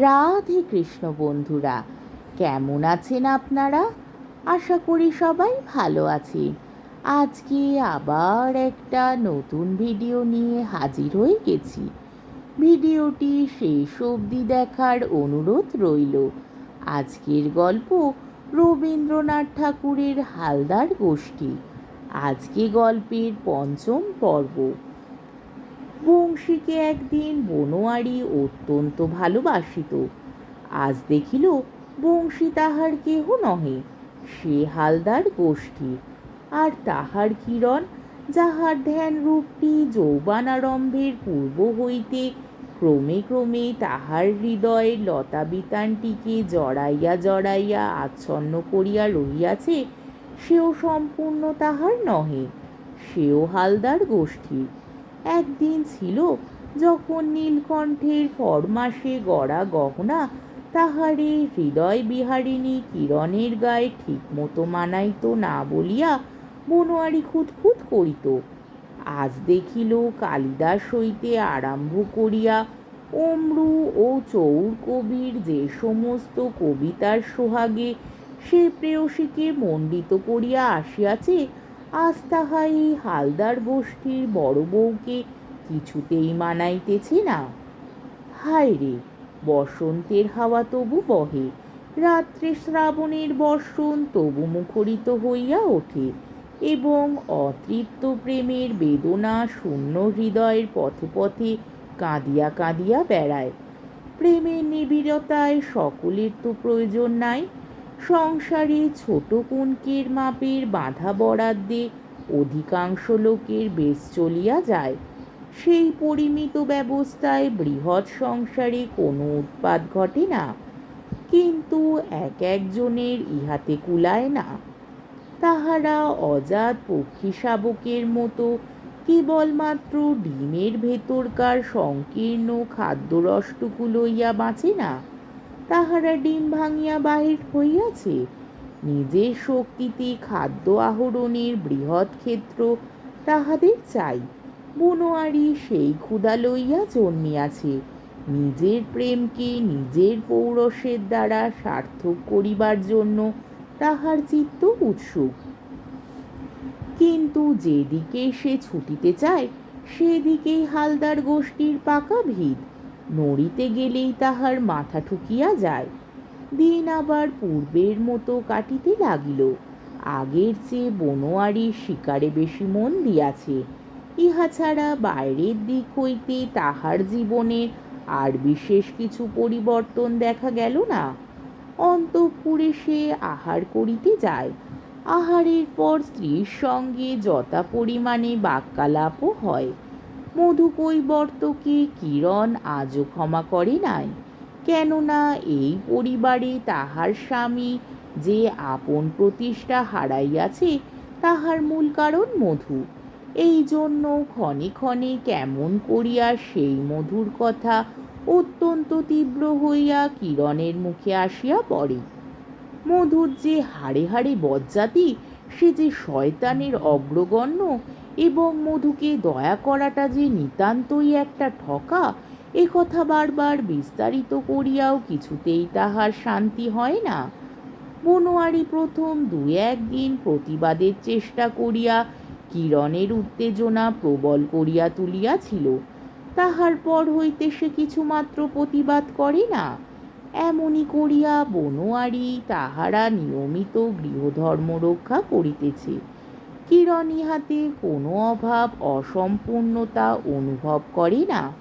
রাধে কৃষ্ণ বন্ধুরা, কেমন আছেন আপনারা? আশা করি সবাই ভালো আছে। আজকে আবার একটা নতুন ভিডিও নিয়ে হাজির হয়ে গেছি। ভিডিওটি শেষ অবধি দেখার অনুরোধ রইল। আজকের গল্প রবীন্দ্রনাথ ঠাকুরের হালদার গোষ্ঠী। আজকে গল্পের পঞ্চম পর্ব। বংশীকে একদিন বনোয়ারি অত্যন্ত ভালোবাসিত। আজ দেখিল বংশী তাহার কেহ নহে, সে হালদার গোষ্ঠী। আর তাহার কিরণ, যাহার ধ্যান রূপটি যৌবানারম্ভের পূর্ব হইতে ক্রমে ক্রমে তাহার হৃদয়ে লতাবিতানটিকে জড়াইয়া জড়াইয়া আচ্ছন্ন করিয়া রহিয়াছে, সেও সম্পূর্ণ তাহার নহে, সেও হালদার গোষ্ঠীর। একদিন ছিল যখন নীলকণ্ঠের ফরমাসে গড়া গহনা তাহারে হৃদয় বিহারিণী কিরণের গায়ে ঠিকমতো মানাইত না বলিয়া বনোয়ারি খুঁতখুত করিত। আজ দেখিল কালিদাস হইতে আরম্ভ করিয়া অম্রু ও চৌর কবির যে সমস্ত কবিতার সোহাগে সে প্রেয়সীকে মণ্ডিত করিয়া আসিয়াছে আজ তাহা হালদার গোষ্ঠীর বড় বউকে কিছুতেই মানাইতেছে না। হায় রে, বসন্তের হাওয়া তবু বহে, রাত্রে শ্রাবণের বর্ষণ তবু মুখরিত হইয়া ওঠে, এবং অতৃপ্ত প্রেমের বেদনা শূন্য হৃদয়ের পথে পথে কাঁদিয়া কাঁদিয়া বেড়ায়। প্রেমের নিবিড়তায় সকলের তো প্রয়োজন নাই সংসারে ছোট কুনকের মাপের বাঁধা বরাদ্দে অধিকাংশ লোকের বেশ চলিয়া যায়। সেই পরিমিত ব্যবস্থায় বৃহৎ সংসারে কোনো উৎপাদ ঘটে না, কিন্তু এক একজনের ইহাতে কুলায় না। তাহারা অজাত পক্ষী শাবকের মতো কেবলমাত্র ডিমের ভেতরকার সংকীর্ণ খাদ্যরসটুকু লইয়া বাঁচে না। তাহারা ডিম ভাঙিয়া বাহির হইয়াছে। নিজের শক্তিতে খাদ্য আহরণের বৃহৎ ক্ষেত্র তাহাদের চাই। বনোয়ারি সেই ক্ষুধা লইয়া জন্মিয়াছে। নিজের প্রেমকে নিজের পৌরসের দ্বারা সার্থক করিবার জন্য তাহার চিত্ত উৎসুক। কিন্তু যেদিকে সে ছুটিতে চায়, সেদিকেই হালদার গোষ্ঠীর পাকা ভিড় নড়িতে গেলেই তাহার মাথা ঠুকিয়া যায়। দিন আবার পূর্বের মতো কাটিতে লাগিল। আগের চেয়ে বনোয়ারি শিকারে বেশি মন দিয়াছে। ইহা ছাড়া বাইরের দিক হইতে তাহার জীবনে আর বিশেষ কিছু পরিবর্তন দেখা গেল না। অন্তঃপুরে সে আহার করিতে যায়। আহারের পর স্ত্রীর সঙ্গে যথা পরিমাণে বাক্যালাপও হয়। মধুকৈবর্তকে কিরণ আজও ক্ষমা করে নাই। কেননা এই পরিবারে তাহার স্বামী যে আপন প্রতিষ্ঠা হারাইয়াছে, তাহার মূল কারণ মধু। এই জন্য ক্ষণে ক্ষণে কেমন করিয়া সেই মধুর কথা অত্যন্ত তীব্র হইয়া কিরণের মুখে আসিয়া পড়ে। মধুর যে হাড়ে হাড়ে বজ্জাতি, সে যে শয়তানের অগ্রগণ্য এবং মধুকে দয়া করাটা যে নিতান্তই একটা ঠকা, এ কথা বারবার বিস্তারিত করিয়াও কিছুতেই তাহার শান্তি হয় না। বনোয়ারি প্রথম দু একদিন প্রতিবাদের চেষ্টা করিয়া কিরণের উত্তেজনা প্রবল করিয়া তুলিয়াছিল। তাহার পর হইতে সে কিছুমাত্র প্রতিবাদ করে না। এমনি করিয়া বনোয়ারি তাহারা নিয়মিত গৃহধর্ম রক্ষা করিতেছে। কিরণ ইহাতে কোনো অভাব অসম্পূর্ণতা অনুভব করে না।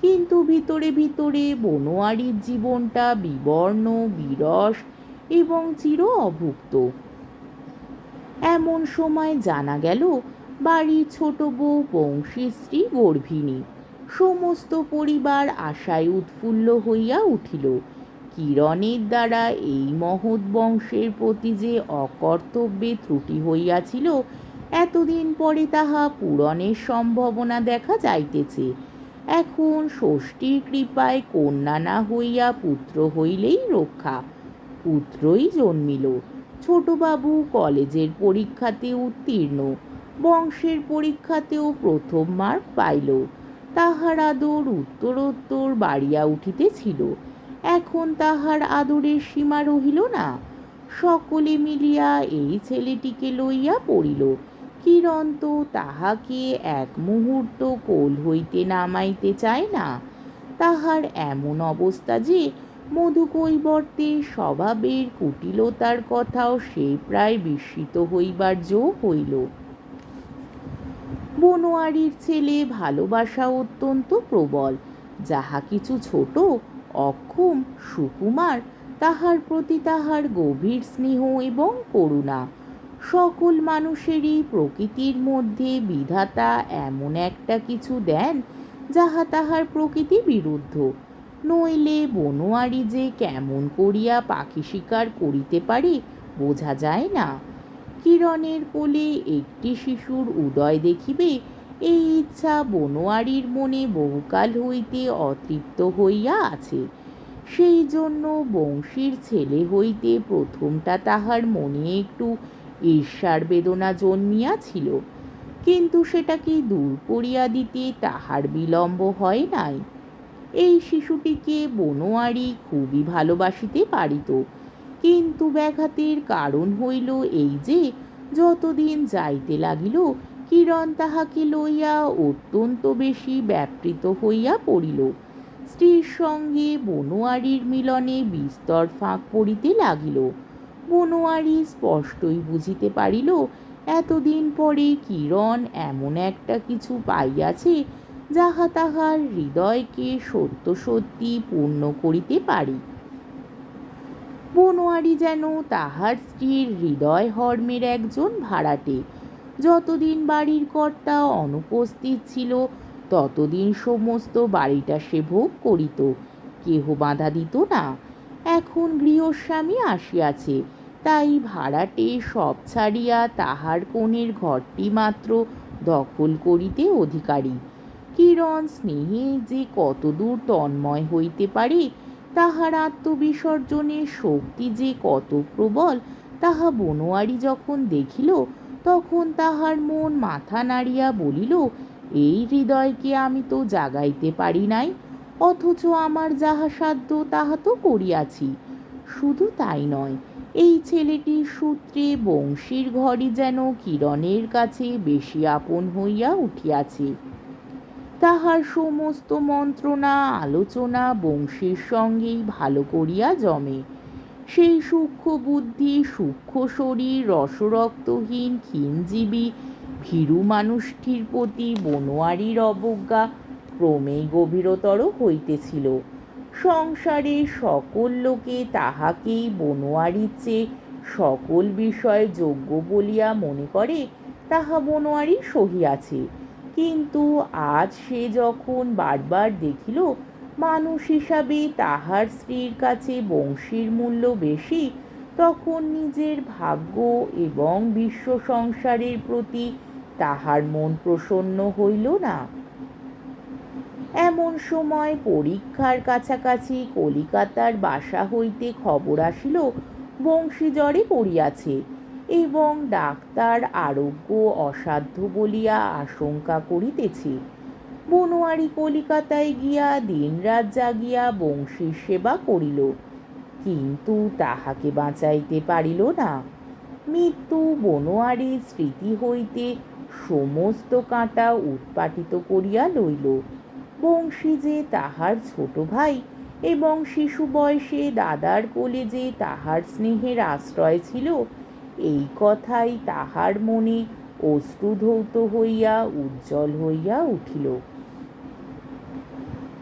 কিন্তু ভিতরে ভিতরে বনোয়ারির জীবনটা বিবর্ণ, বিরস এবং চির অভুক্ত। এমন সময় জানা গেল, বাড়ির ছোট বউ বংশীশ্রী গর্ভিণী। সমস্ত পরিবার আশায় উৎফুল্ল হইয়া উঠিল। কিরণের দ্বারা এই মহৎ বংশের প্রতি যে অকর্তব্যে ত্রুটি হইয়াছিল, এতদিন পরে তাহা পূরণের সম্ভাবনা দেখা যাইতেছে। এখন ষষ্ঠীর কৃপায় কন্যা না হইয়া পুত্র হইলেই রক্ষা। পুত্রই জন্মিল। ছোটবাবু কলেজের পরীক্ষাতে উত্তীর্ণ। বংশের পরীক্ষাতেও প্রথম মার্ক পাইল। তাহার আদর উত্তরোত্তর বাড়িয়া উঠিতেছিল। এখন তাহার আদরের সীমা রহিল না। সকলে মিলিয়া এই ছেলেটিকে লইয়া পড়িল। কিরণ তো তাহাকে এক মুহূর্ত কোল হইতে নামাইতে চায় না। তাহার এমন অবস্থা যে মধুকৈবর্তে স্বভাবের কুটিলতার কথাও সে প্রায় বিস্মিত হইবার জো হইল। বনোয়ারির ছেলে ভালোবাসা অত্যন্ত প্রবল। যাহা কিছু ছোট অক্ষম সুকুমার তাহার প্রতি তাহার গভীর স্নেহ এবং করুণা। সকল মানুষেরই প্রকৃতির মধ্যে বিধাতা এমন একটা কিছু দেন যাহা তাহার প্রকৃতি বিরুদ্ধ। নইলে বনোয়ারি যে কেমন করিয়া পাখি শিকার করিতে পারে, বোঝা যায় না। কিরণের কোলে একটি শিশুর উদয় দেখিবে এই ইচ্ছা বনোয়ারির মনে বহুকাল হইতে অতৃপ্ত হইয়া আছে। সেই জন্য বংশীর ছেলে হইতে প্রথমটা তাহার মনে একটু ঈর্ষার বেদনা জন্মিয়াছিল। কিন্তু সেটাকে দূর করিয়া দিতে তাহার বিলম্ব হয় নাই। এই শিশুটিকে বনোয়ারি খুবই ভালোবাসিতে পারিত। কিন্তু ব্যাঘাতের কারণ হইল এই যে, যতদিন যাইতে লাগিল কিরণ তাহাকে লইয়া অত্যন্ত বেশি ব্যাপৃত হইয়া পড়িল। স্ত্রীর সঙ্গে বনোয়ারির মিলনে বিস্তর ফাঁক পড়িতে লাগিল। বনোয়ারি স্পষ্টই বুঝিতে পারিল, এতদিন পরে কিরণ এমন একটা কিছু পাইয়াছে যাহা তাহার হৃদয়কে সত্য সত্যি পূর্ণ করিতে পারি। বনোয়ারি যেন তাহার স্ত্রীর হৃদয় হর্মের একজন ভাড়াটে যতদিন বাড়ির কর্তা অনুপস্থিত ছিল, ততদিন সমস্ত বাড়িটা সে ভোগ করিত। কেহ বাধা দিত না। এখন গৃহস্বামী আসিয়াছে। তাই ভাড়াটে সব ছাড়িয়া তাহার কোণের ঘরটি মাত্র দখল করিতে অধিকারী। কিরণ স্নেহে যে কতদূর তন্ময় হইতে পারে, তাহার আত্মবিসর্জনের শক্তি যে কত প্রবল, তাহা বনোয়ারি যখন দেখিল তখন তাহার মন মাথা নাড়িয়া বলিল, এই হৃদয়কে আমি তো জাগাইতে পারি নাই, অথচ আমার যাহা সাধ্য তাহা তো করিয়াছি। শুধু তাই নয়, এই ছেলেটির সূত্রে বংশীর ঘরই যেন কিরণের কাছে বেশি আপন হইয়া উঠিয়াছে। তাহার সমস্ত মন্ত্রণা, আলোচনা বংশীর সঙ্গেই ভালো করিয়া জমে। সেই সূক্ষ্ম বুদ্ধি, সূক্ষ্ম শরীর, রসরক্তহীন, ক্ষীণজীবী, ভীরু মানুষটির প্রতি বনোয়ারির অবজ্ঞা ক্রমেই গভীরতর হইতেছিল। সংসারে সকল লোকে তাহাকেই বনোয়ারির চেয়ে সকল বিষয় যোগ্য বলিয়া মনে করে, তাহা বনোয়ারি সহিয়াছে। কিন্তু আজ সে যখন বারবার দেখিল মানুষ হিসাবে তাহার স্ত্রীর কাছে বংশীর মূল্য বেশি, তখন নিজের ভাগ্য এবং বিশ্ব সংসারের প্রতি তাহার মন প্রসন্ন হইল না। এমন সময় পরীক্ষার কাছাকাছি কলিকাতার বাসা হইতে খবর আসিল, বংশী জ্বরে পড়িয়াছে এবং ডাক্তার আরোগ্য অসাধ্য বলিয়া আশঙ্কা করিতেছে। বনোয়ারি কলিকাতায় গিয়া দিনরাত জাগিয়া বংশীর সেবা করিল। কিন্তু তাহাকে বাঁচাইতে পারিল না। মৃত্যু বনোয়ারির স্মৃতি হইতে সমস্ত কাঁটা উৎপাটিত করিয়া লইল। বংশী যে তাহার ছোট ভাই এবং শিশু বয়সে দাদার কোলে যে তাহার স্নেহের আশ্রয় ছিল, এই কথাই তাহার মনে অশ্রুধৌত হইয়া উজ্জ্বল হইয়া উঠিল।